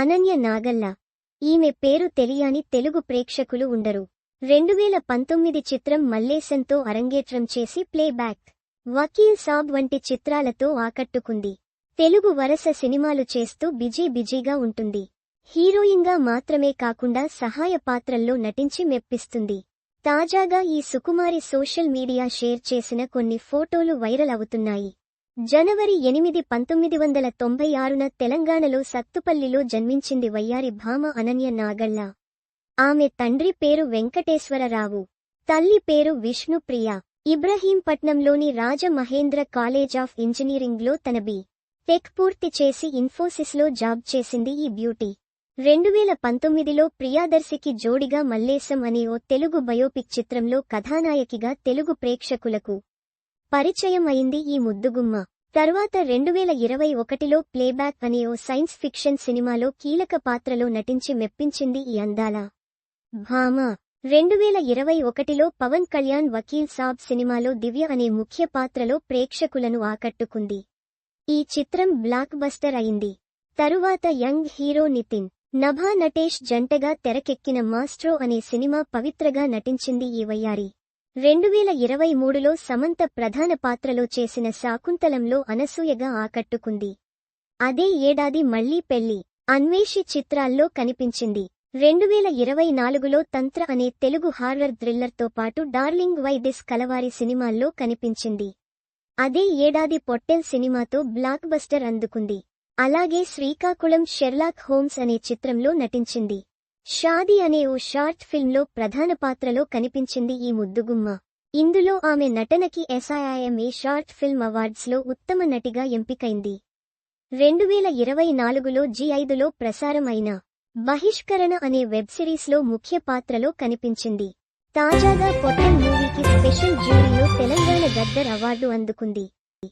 అనన్య నాగల్ల. ఈమె పేరు తెలియని తెలుగు ప్రేక్షకులు ఉండరు. రెండువేల పంతొమ్మిది చిత్రం మల్లేశంతో అరంగేట్రం చేసి ప్లేబ్యాక్. వకీల్ సాబ్ వంటి చిత్రాలతో ఆకట్టుకుంది. తెలుగు వరస సినిమాలు చేస్తూ బిజీ బిజీగా ఉంటుంది. హీరోయిన్గా మాత్రమే కాకుండా సహాయ పాత్రల్లో నటించి మెప్పిస్తుంది. తాజాగా ఈ సుకుమారి సోషల్ మీడియా షేర్ చేసిన కొన్ని ఫోటోలు వైరల్ అవుతున్నాయి. జనవరి ఎనిమిది పంతొమ్మిది వందల తొంభై ఆరున తెలంగాణలో సత్తుపల్లిలో జన్మించింది వయ్యారి భామ అనన్య నాగళ్ళ. ఆమె తండ్రి పేరు వెంకటేశ్వరరావు. తల్లి పేరు విష్ణుప్రియ. ఇబ్రహీంపట్నంలోని రాజమహేంద్ర కాలేజ్ ఆఫ్ ఇంజనీరింగ్లో తన బి. టెక్ పూర్తి చేసి ఇన్ఫోసిస్లో జాబ్ చేసింది ఈ బ్యూటీ. రెండువేల పంతొమ్మిదిలో ప్రియాదర్శికి జోడిగా మల్లేశం అనే ఓ తెలుగు బయోపిక్ చిత్రంలో కథానాయకిగా తెలుగు ప్రేక్షకులకు పరిచయం అయింది ఈ ముద్దుగుమ్మ. తర్వాత రెండువేల ఇరవై ఒకటిలో ప్లేబ్యాక్ అనే ఓ సైన్స్ ఫిక్షన్ సినిమాలో కీలక పాత్రలో నటించి మెప్పించింది ఈ అందాల భామ. రెండువేల ఇరవై ఒకటిలో పవన్ కళ్యాణ్ వకీల్ సాబ్ సినిమాలో దివ్య అనే ముఖ్య పాత్రలో ప్రేక్షకులను ఆకట్టుకుంది. ఈ చిత్రం బ్లాక్ బస్టర్ అయింది. తరువాత యంగ్ హీరో నితిన్ నభా నటేష్ జంటగా తెరకెక్కిన మాస్ట్రో అనే సినిమా పవిత్రగా నటించింది ఈ వయ్యారి. రెండువేల ఇరవై మూడులో సమంత ప్రధాన పాత్రలో చేసిన శాకుంతలంలో అనసూయగా ఆకట్టుకుంది. అదే ఏడాది మళ్ళీ పెళ్ళి అన్వేషి చిత్రాల్లో కనిపించింది. రెండువేల ఇరవై నాలుగులో తంత్ర అనే తెలుగు హార్రర్ థ్రిల్లర్తో పాటు డార్లింగ్ వై దిస్ కలవారి సినిమాల్లో కనిపించింది. అదే ఏడాది పొట్టెల్ సినిమాతో బ్లాక్ బస్టర్ అందుకుంది. అలాగే శ్రీకాకుళం షెర్లాక్ హోమ్స్ అనే చిత్రంలో నటించింది. షాదీ అనే ఓ షార్ట్ ఫిల్మ్లో ప్రధాన పాత్రలో కనిపించింది ఈ ముద్దుగుమ్మ. ఇందులో ఆమె నటనకి ఎస్ఐఐఎంఏ షార్ట్ ఫిల్మ్ అవార్డ్స్లో ఉత్తమ నటిగా ఎంపికైంది. రెండు వేల ఇరవై నాలుగులో జీ ఐదులో ప్రసారం అయిన బహిష్కరణ అనే వెబ్ సిరీస్లో ముఖ్య పాత్రలో కనిపించింది. తాజాగా పొట్టన్ మూవీకి స్పెషల్ జ్యూరీలో తెలంగాణ గద్దర్ అవార్డు అందుకుంది.